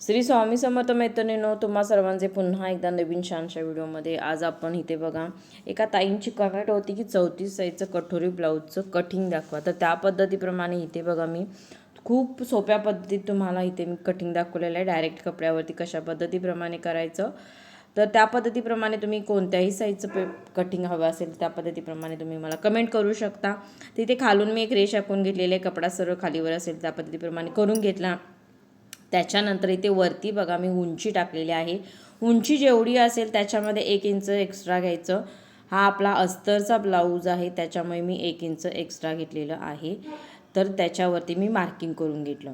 श्री स्वामी समर्थ मैत्रिणीनो तुम्हा सर्वांचे पुन्हा एकदा नवीन छानशा व्हिडिओमध्ये आज आपण इथे बघा एका ताईंची कमेंट होती की चौतीस साईजचं कठोरी ब्लाऊजचं कटिंग दाखवा. तर त्या पद्धतीप्रमाणे इथे बघा मी खूप सोप्या पद्धतीत तुम्हाला इथे मी कटिंग दाखवलेलं आहे. डायरेक्ट कपड्यावरती कशा पद्धतीप्रमाणे करायचं? तर त्या पद्धतीप्रमाणे तुम्ही कोणत्याही साईजचं पे कटिंग हवं असेल त्या पद्धतीप्रमाणे तुम्ही मला कमेंट करू शकता. तिथे खालून मी एक रेष आखून घेतलेली आहे. कपडा सर्व खालीवर असेल त्या पद्धतीप्रमाणे करून घेतला. त्याच्यानंतर इथे वरती बघा मी उंची टाकलेली आहे. उंची जेवढी असेल त्याच्यामध्ये एक इंच एक्स्ट्रा घ्यायचं. हा आपला अस्तरचा ब्लाऊज आहे त्याच्यामुळे मी एक इंच एक्स्ट्रा घेतलेलं आहे. तर त्याच्यावरती मी मार्किंग करून घेतलं.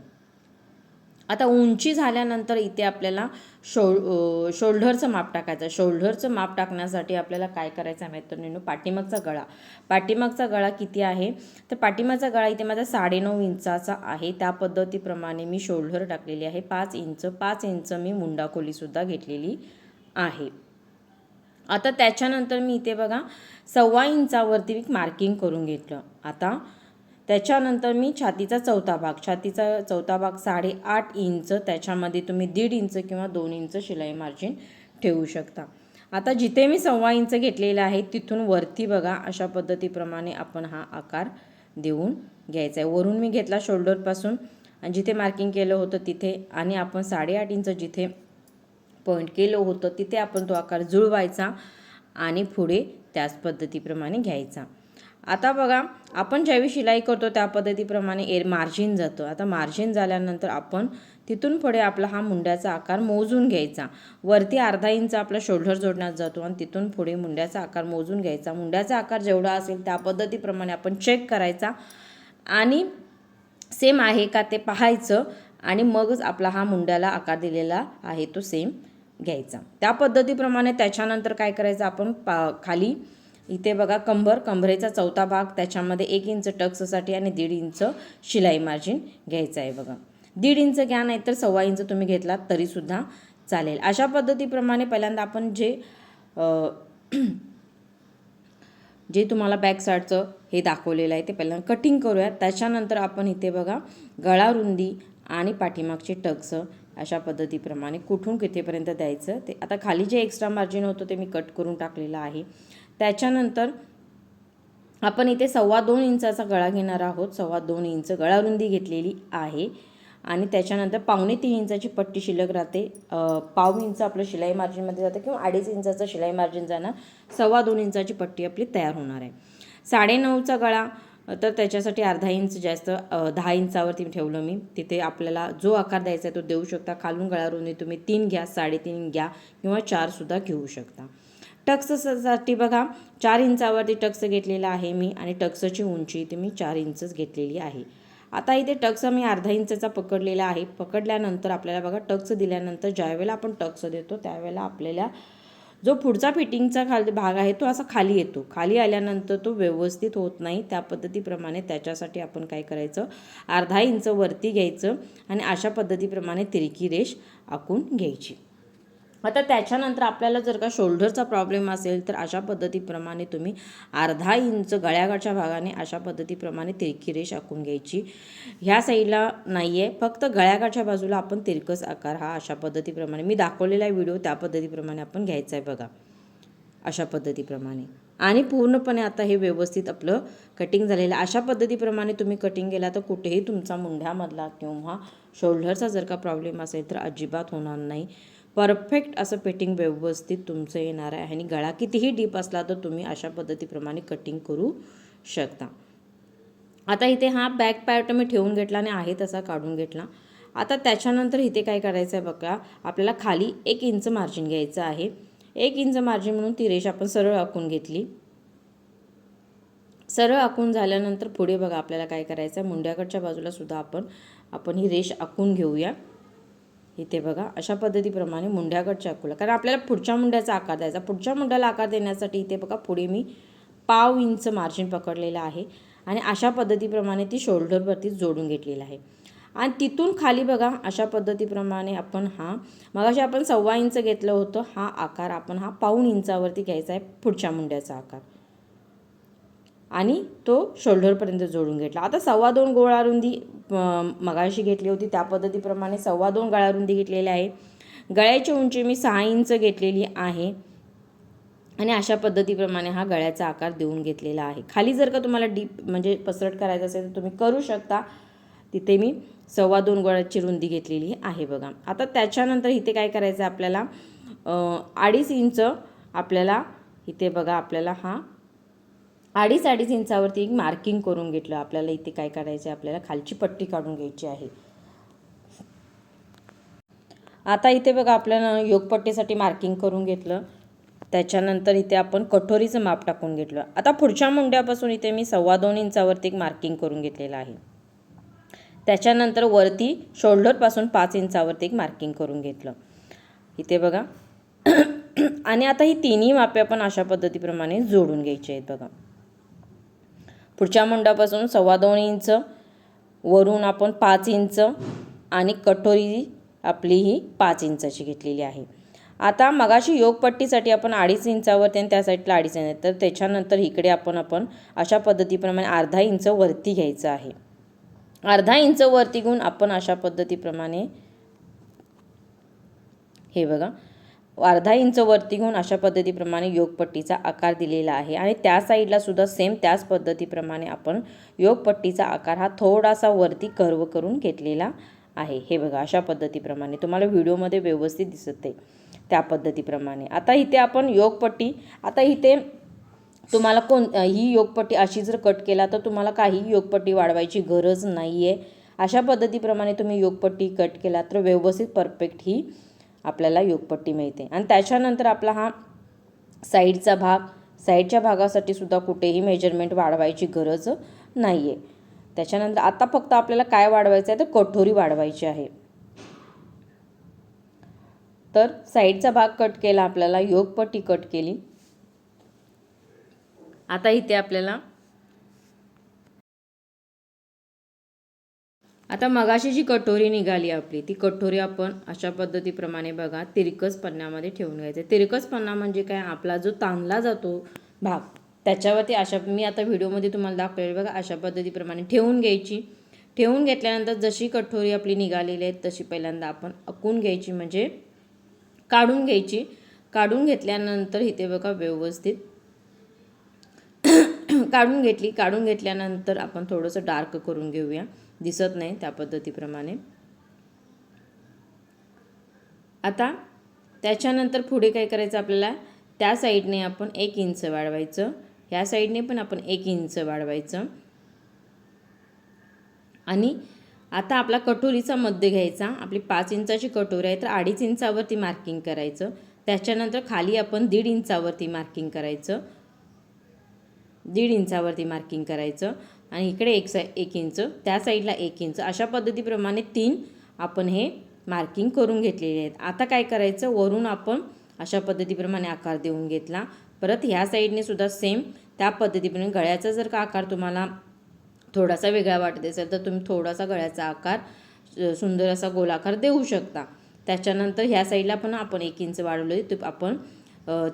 आता उंची झाल्यानंतर इथे आपल्याला शो शोल्डरचं माप टाकायचं. शोल्डरचं माप टाकण्यासाठी आपल्याला काय करायचं आहे मैत्रिणींनो पाठीमागचा गळा. पाठीमागचा गळा किती आहे? तर पाठीमागचा गळा इथे माझा साडेनऊ इंचाचा आहे. त्या पद्धतीप्रमाणे मी शोल्डर टाकलेली आहे. पाच इंच पाच इंच मी मुंडाखोलीसुद्धा घेतलेली आहे. आता त्याच्यानंतर मी इथे बघा सव्वा इंचावरती मी मार्किंग करून घेतलं. आता त्याच्यानंतर मी छातीचा चौथा भाग छातीचा चौथा भाग साडेआठ इंच त्याच्यामध्ये तुम्ही दीड इंच किंवा दोन इंच शिलाई मार्जिन ठेवू शकता. आता जिथे मी सव्वा इंच घेतलेला आहे तिथून वरती बघा अशा पद्धतीप्रमाणे आपण हा आकार देऊन घ्यायचा आहे. वरून मी घेतला शोल्डरपासून आणि जिथे मार्किंग केलं होतं तिथे आणि आपण साडेआठ इंच जिथे पॉईंट केलं होतं तिथे आपण तो आकार जुळवायचा आणि पुढे त्याच पद्धतीप्रमाणे घ्यायचा. आता बघा आपण ज्यावेळी शिलाई करतो त्या पद्धतीप्रमाणे एर मार्जिन जातं. आता मार्जिन झाल्यानंतर आपण तिथून पुढे आपला हा मुंड्याचा आकार मोजून घ्यायचा. वरती अर्धा इंच आपला शोल्डर जोडण्यात जातो आणि तिथून पुढे मुंड्याचा आकार मोजून घ्यायचा. मुंड्याचा आकार जेवढा असेल त्या पद्धतीप्रमाणे आपण चेक करायचा. आणि सेम आहे का ते पाहायचं आणि मगच आपला हा मुंड्याला आकार दिलेला आहे तो सेम घ्यायचा. त्या पद्धतीप्रमाणे त्याच्यानंतर काय करायचं आपण पा खाली इथे बघा कंबर कंबरेचा चौथा भाग त्याच्यामध्ये एक इंच टक्ससाठी आणि दीड इंच शिलाई मार्जिन घ्यायचं आहे बघा. दीड इंच घ्या नाही तर सव्वा इंच तुम्ही घेतलात तरीसुद्धा चालेल. अशा पद्धतीप्रमाणे पहिल्यांदा आपण जे जे तुम्हाला बॅक साईडचं हे दाखवलेलं आहे ते पहिल्यांदा कटिंग करूया त्याच्यानंतर आपण इथे बघा गळा रुंदी आणि पाठीमागचे टक्स अशा पद्धतीप्रमाणे कुठून कितीपर्यंत द्यायचं ते. आता खाली जे एक्स्ट्रा मार्जिन होतं ते मी कट करून टाकलेलं आहे. त्याच्यानंतर आपण इथे सव्वा दोन इंचाचा गळा घेणार आहोत. सव्वा दोन इंच गळारुंदी घेतलेली आहे. आणि त्याच्यानंतर पावणे तीन इंचाची पट्टी शिल्लक राहते. पाव इंच आपलं शिलाई मार्जिनमध्ये जातं किंवा अडीच इंचाचं शिलाई मार्जिन जाणार. सव्वा दोन इंचाची पट्टी आपली तयार होणार आहे. साडेनऊचा गळा तर त्याच्यासाठी अर्धा इंच जास्त दहा इंचावरती ठेवलं मी. तिथे आपल्याला जो आकार द्यायचा आहे तो देऊ शकता. खालून गळारुंदी तुम्ही तीन घ्या साडेतीन घ्या किंवा चारसुद्धा घेऊ शकता. टक्ससाठी बघा चार इंचावरती टक्स घेतलेला आहे मी आणि टक्सची उंची इथे मी चार इंचच घेतलेली आहे. आता इथे टक्स मी अर्धा इंचचा पकडलेला आहे. पकडल्यानंतर आपल्याला बघा टक्स दिल्यानंतर ज्यावेळेला आपण टक्स देतो त्यावेळेला आपल्याला जो पुढचा फिटिंगचा खाली भाग आहे तो असा खाली येतो. खाली आल्यानंतर तो व्यवस्थित होत नाही. त्या पद्धतीप्रमाणे त्याच्यासाठी आपण काय करायचं? अर्धा इंच वरती घ्यायचं आणि अशा पद्धतीप्रमाणे तिरकी रेष आखून घ्यायची. आता त्याच्यानंतर आपल्याला जर का शोल्डरचा प्रॉब्लेम असेल तर अशा पद्धतीप्रमाणे तुम्ही अर्धा इंच गळ्याकडच्या भागाने अशा पद्धतीप्रमाणे तिरकी रेष आखून घ्यायची. ह्या साईडला नाही आहे फक्त गळ्याकडच्या बाजूला आपण तिरकस आकार हा अशा पद्धतीप्रमाणे मी दाखवलेला व्हिडिओ त्या पद्धतीप्रमाणे आपण घ्यायचा आहे बघा. अशा पद्धतीप्रमाणे. आणि पूर्णपणे आता हे व्यवस्थित आपलं कटिंग झालेलं अशा पद्धतीप्रमाणे तुम्ही कटिंग केला तर कुठेही तुमचा मुंढ्यामधला किंवा शोल्डरचा जर का प्रॉब्लेम असेल तर अजिबात होणार नाही. परफेक्ट असं पेटिंग व्यवस्थित तुमचं येणार आहे आणि गळा कितीही डीप असला तर तुम्ही अशा पद्धतीप्रमाणे कटिंग करू शकता. आता इथे हा बॅक पॅट मी ठेवून घेतला आणि आहे तसा काढून घेतला. आता त्याच्यानंतर इथे काय करायचं आहे बघा आपल्याला खाली एक इंच मार्जिन घ्यायचं आहे. एक इंच मार्जिन म्हणून ती रेष आपण सरळ आखून घेतली. सरळ आखून झाल्यानंतर पुढे बघा आपल्याला काय करायचं आहे. मुंड्याकडच्या बाजूला सुद्धा आपण आपण ही रेष आखून घेऊया. इथे बघा अशा पद्धतीप्रमाणे मुंड्याकडच्या आखूला कारण आपल्याला पुढच्या मुंड्याचा आकार द्यायचा पुढच्या मुंड्याला आकार देण्यासाठी इथे बघा पुढे मी पाव इंच मार्जिन पकडलेलं आहे. आणि अशा पद्धतीप्रमाणे ती शोल्डरवरती जोडून घेतलेलं आहे. आणि तिथून खाली बघा अशा पद्धतीप्रमाणे आपण हा मगाशी आपण सव्वा इंच घेतलं होतं हा आकार आपण हा पाऊण इंचावरती घ्यायचा आहे पुढच्या मुंड्याचा आकार. आणि तो शोल्डरपर्यंत जोडून घेतला. आता सव्वा दोन गोळा रुंदी मगाशी घेतली होती. त्या पद्धतीप्रमाणे सव्वा दोन गळा रुंदी घेतलेली आहे. गळ्याची उंची मी सहा इंच घेतलेली आहे. आणि अशा पद्धतीप्रमाणे हा गळ्याचा आकार देऊन घेतलेला आहे. खाली जर का तुम्हाला डीप म्हणजे पसरट करायचं असेल तर तुम्ही करू शकता. तिथे मी सव्वा दोन गोळ्याची रुंदी घेतलेली आहे बघा. आता त्याच्यानंतर इथे काय करायचं आहे आपल्याला अडीच इंच आपल्याला इथे बघा आपल्याला हा अडीच अडीच इंचावरती एक मार्किंग करून घेतलं. आपल्याला इथे काय करायचं आहे आपल्याला खालची पट्टी काढून घ्यायची आहे. आता इथे बघा आपल्याला योगपट्टीसाठी मार्किंग करून घेतलं. त्याच्यानंतर इथे आपण कठोरीचं माप टाकून घेतलं. आता पुढच्या मुंड्यापासून इथे मी सव्वा दोन इंचावरती एक मार्किंग करून घेतलेलं आहे. त्याच्यानंतर वरती शोल्डरपासून पाच इंचावरती एक मार्किंग करून घेतलं. इथे बघा. आणि आता ही तिन्ही मापे आपण अशा पद्धतीप्रमाणे जोडून घ्यायची आहेत बघा. पुढच्या मुंडापासून सव्वा दोन इंच वरून आपण पाच इंच आणि कटोरी आपली ही पाच इंचाची घेतलेली आहे. आता मगाशी योगपट्टीसाठी आपण अडीच इंचावरती आणि त्या साईडला अडीच इंच. तर त्याच्यानंतर इकडे आपण आपण अशा पद्धतीप्रमाणे अर्धा इंच वरती घ्यायचं आहे. अर्धा इंच वरती घेऊन आपण अशा पद्धतीप्रमाणे हे बघा अर्धा इंच वरती घेऊन अशा पद्धतीप्रमाणे योगपट्टीचा आकार दिलेला आहे. आणि त्या साईडला सुद्धा सेम त्याच पद्धतीप्रमाणे आपण योगपट्टीचा आकार हा थोडासा वरती कर्व करून घेतलेला आहे. हे बघा अशा पद्धतीप्रमाणे तुम्हाला व्हिडिओमध्ये व्यवस्थित दिसत आहे त्या पद्धतीप्रमाणे. आता इथे आपण योगपट्टी आता इथे तुम्हाला कोण ही योगपट्टी अशी जर कट केला तर तुम्हाला काही योगपट्टी वाढवायची गरज नाही आहे अशा पद्धतीप्रमाणे तुम्ही योगपट्टी कट केला तर व्यवस्थित परफेक्ट ही आपल्याला योगपट्टी मिळते. आणि त्याच्यानंतर आपला हा साईडचा भाग साईडच्या भागासाठी सुद्धा कुठेही मेजरमेंट वाढवायची गरज नाही आहे त्याच्यानंतर आता फक्त आपल्याला काय वाढवायचं आहे तर कठोरी वाढवायची आहे. तर साईडचा भाग कट केला आपल्याला योगपट्टी कट केली. आता इथे आपल्याला आता मगाशी जी कटोरी निघाली आपली ती कटोरी आपण अशा पद्धतीप्रमाणे बघा तिरकस पन्नामध्ये ठेवून घ्यायचं. तिरकस पन्ना म्हणजे काय? आपला जो ताणला जातो भाग त्याच्यावरती अशा मी आता व्हिडिओमध्ये तुम्हाला दाखवलेली बघा अशा पद्धतीप्रमाणे ठेवून घ्यायची. ठेवून घेतल्यानंतर जशी कठोरी आपली निघालेली आहे तशी पहिल्यांदा आपण अकून घ्यायची म्हणजे काढून घ्यायची. काढून घेतल्यानंतर इथे बघा व्यवस्थित काढून घेतली. काढून घेतल्यानंतर आपण थोडंसं डार्क करून घेऊया. दिसत नाही त्या पद्धतीप्रमाणे. आता त्याच्यानंतर पुढे काय करायचं आपल्याला? त्या साईडने आपण एक इंच वाढवायचं. ह्या साईडने पण आपण एक इंच वाढवायचं. आणि आता आपला कटोरीचा मध्य घ्यायचा. आपली पाच इंचाची कटोरी आहे तर अडीच इंचावरती मार्किंग करायचं. त्याच्यानंतर खाली आपण दीड इंचावरती मार्किंग करायचं. दीड इंचावरती मार्किंग करायचं. आणि इकडे एक साई एक इंच त्या साईडला एक इंच. अशा पद्धतीप्रमाणे तीन आपण हे मार्किंग करून घेतलेले आहेत. आता काय करायचं? वरून आपण अशा पद्धतीप्रमाणे आकार देऊन घेतला. परत ह्या साईडने सुद्धा सेम त्या पद्धतीप्रमाणे गळ्याचा जर का आकार तुम्हाला थोडासा वेगळा वाटत असेल तर तुम्ही थोडासा गळ्याचा आकार सुंदर असा गोलाकार देऊ शकता. त्याच्यानंतर ह्या साईडला पण आपण एक इंच वाढवलं ते आपण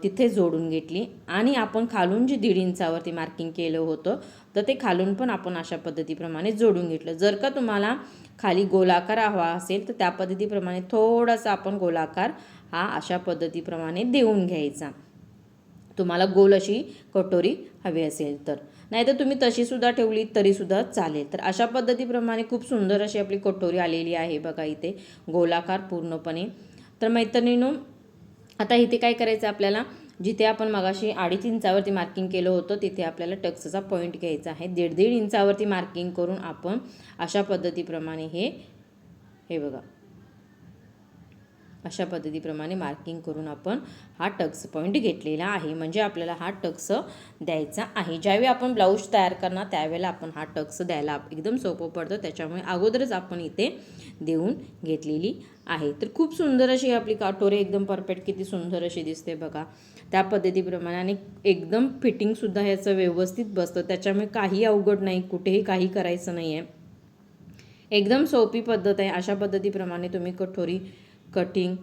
तिथे जोडून घेतली. आणि आपण खालून जे दीड इंचावरती मार्किंग केलं होतं तर ते खालून पण आपण अशा पद्धतीप्रमाणे जोडून घेतलं. जर का तुम्हाला खाली गोलाकार हवा असेल तर त्या पद्धतीप्रमाणे थोडासा आपण गोलाकार हा अशा पद्धतीप्रमाणे देऊन घ्यायचा. तुम्हाला गोल अशी कटोरी हवी असेल तर. नाहीतर तुम्ही तशीसुद्धा ठेवली तरीसुद्धा चालेल. तर अशा पद्धतीप्रमाणे खूप सुंदर अशी आपली कटोरी आलेली आहे बघा इथे गोलाकार पूर्णपणे. तर मैत्रिणीनो आता इथे काय करायचं आपल्याला? जिथे आपण मगाशी अडीच इंचावरती मार्किंग केलं होतं तिथे आपल्याला टक्सचा पॉईंट घ्यायचा आहे. दीड दीड इंचावरती मार्किंग करून आपण अशा पद्धतीप्रमाणे हे हे बघा. अशा पद्धतीप्रमाणे मार्किंग करून आपण हा टक्स पॉईंट घेतलेला आहे. म्हणजे आपल्याला हा टक्स द्यायचा आहे. ज्यावेळी आपण ब्लाऊज तयार करणार त्यावेळेला आपण हा टक्स द्यायला एकदम सोपं पडतं. त्याच्यामुळे अगोदरच आपण इथे देऊन घेतलेली आहे. तर खूप सुंदर अशी आपली काटोरी एकदम परफेक्ट किती सुंदर अशी दिसते बघा. त्या पद्धतीप्रमाणे आणि एकदम फिटिंगसुद्धा ह्याचं व्यवस्थित बसतं. त्याच्यामुळे काही अवघड नाही कुठेही काही करायचं नाही आहे एकदम सोपी पद्धत आहे. अशा पद्धतीप्रमाणे तुम्ही कठोरी कटिंग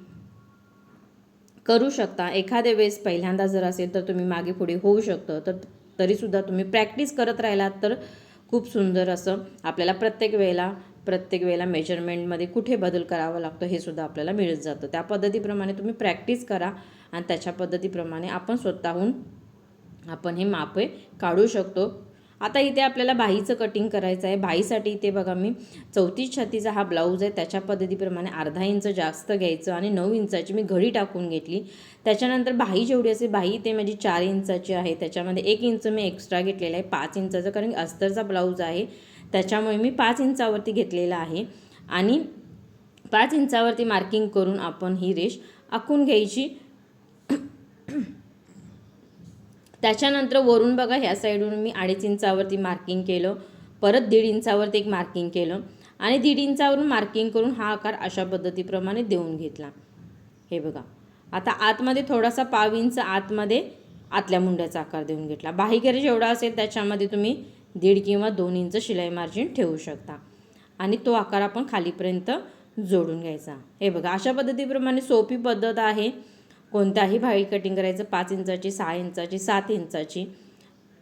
करू शकता. एखाद्या वेळेस पहिल्यांदा जर असेल तर तुम्ही मागे पुढे होऊ शकतं. तर तरीसुद्धा तुम्ही प्रॅक्टिस करत राहिलात तर खूप सुंदर असं आपल्याला प्रत्येक वेळेला प्रत्येक वेळेला मेजरमेंटमध्ये कुठे बदल करावा लागतो हे सुद्धा आपल्याला मिळत जातं. त्या पद्धतीप्रमाणे तुम्ही प्रॅक्टिस करा आणि त्याच्या पद्धतीप्रमाणे आपण स्वतःहून आपण हे मापे काढू शकतो. आता इथे आपल्याला बाहीचं कटिंग करायचं आहे. बाहीसाठी इथे बघा मी चौतीस छातीचा हा ब्लाऊज आहे. त्याच्या पद्धतीप्रमाणे अर्धा इंच जास्त घ्यायचं आणि नऊ इंचाची मी घडी टाकून घेतली. त्याच्यानंतर बाही जेवढी असेल बाही ते माझी चार इंचाची आहे. त्याच्यामध्ये एक इंच मी एक्स्ट्रा घेतलेला आहे पाच इंचाचं. कारण की अस्तरचा ब्लाऊज आहे. त्याच्यामुळे मी पाच इंचावरती घेतलेला आहे. आणि पाच इंचावरती मार्किंग करून आपण ही रेष आखून घ्यायची. त्याच्यानंतर वरून बघा ह्या साईडून मी अडीच इंचावरती मार्किंग केलं. परत दीड इंचावरती एक मार्किंग केलं. आणि दीड इंचावरून मार्किंग करून हा आकार अशा पद्धतीप्रमाणे देऊन घेतला. हे बघा. आता आतमध्ये थोडासा पाव इंच आतमध्ये आतल्या मुंड्याचा आकार देऊन घेतला. बाहीकरी जेवढा असेल त्याच्यामध्ये तुम्ही दीड किंवा दोन इंच शिलाई मार्जिन ठेवू शकता. आणि तो आकार आपण खालीपर्यंत जोडून घ्यायचा. हे बघा अशा पद्धतीप्रमाणे सोपी पद्धत आहे. कोणत्याही भाई कटिंग करायचं पाच इंचाची सहा इंचाची सात इंचाची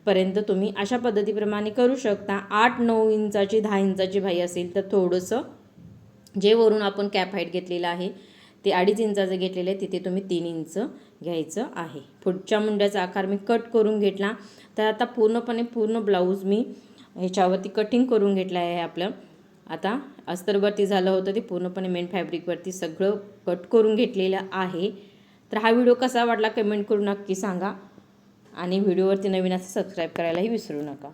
पर्यंत तुम्ही अशा पद्धतीप्रमाणे करू शकता. आठ नऊ इंचाची दहा इंचाची भाई असेल तर थोडंसं जे वरून आपण कॅप हाईट घेतलेलं आहे ते अडीच इंचाचं घेतलेलं आहे तिथे तुम्ही तीन इंच घ्यायचं आहे. पुढच्या मुंड्याचा आकार मी कट करून घेतला. तर आता पूर्णपणे पूर्ण ब्लाऊज मी ह्याच्यावरती कटिंग करून घेतलं आहे आपलं. आता अस्तरवरती झालं होतं ते पूर्णपणे मेन फॅब्रिकवरती सगळं कट करून घेतलेलं आहे. तर हा व्हिडिओ कसा वाटला कमेंट करून नक्की सांगा. आणि व्हिडिओवरती नवीन असं सबस्क्राईब करायलाही विसरू नका.